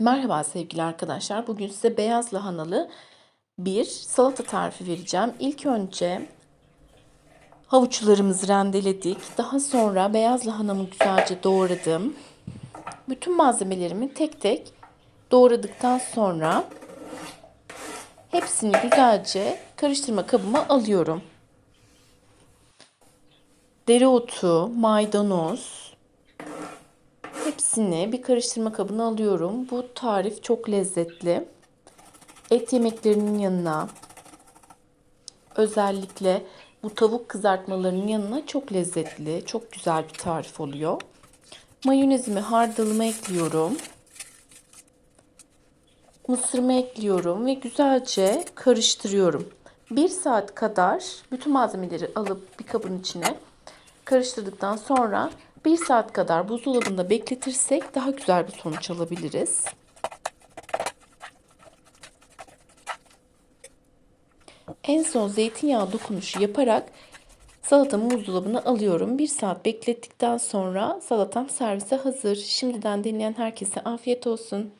Merhaba sevgili arkadaşlar. Bugün size beyaz lahanalı bir salata tarifi vereceğim. İlk önce havuçlarımızı rendeledik. Daha sonra beyaz lahanamı güzelce doğradım. Bütün malzemelerimi tek tek doğradıktan sonra hepsini güzelce karıştırma kabıma alıyorum. Dereotu, maydanoz, Hepsini bir karıştırma kabına alıyorum. Bu tarif çok lezzetli. Et yemeklerinin yanına özellikle bu tavuk kızartmalarının yanına çok lezzetli, çok güzel bir tarif oluyor. Mayonezimi, hardalımı ekliyorum. Mısırımı ekliyorum ve güzelce karıştırıyorum. Bir saat kadar bütün malzemeleri alıp bir kabın içine karıştırdıktan sonra bir saat kadar buzdolabında bekletirsek daha güzel bir sonuç alabiliriz. En son zeytinyağı dokunuşu yaparak salatamı buzdolabına alıyorum. Bir saat beklettikten sonra salatam servise hazır. Şimdiden deneyen herkese afiyet olsun.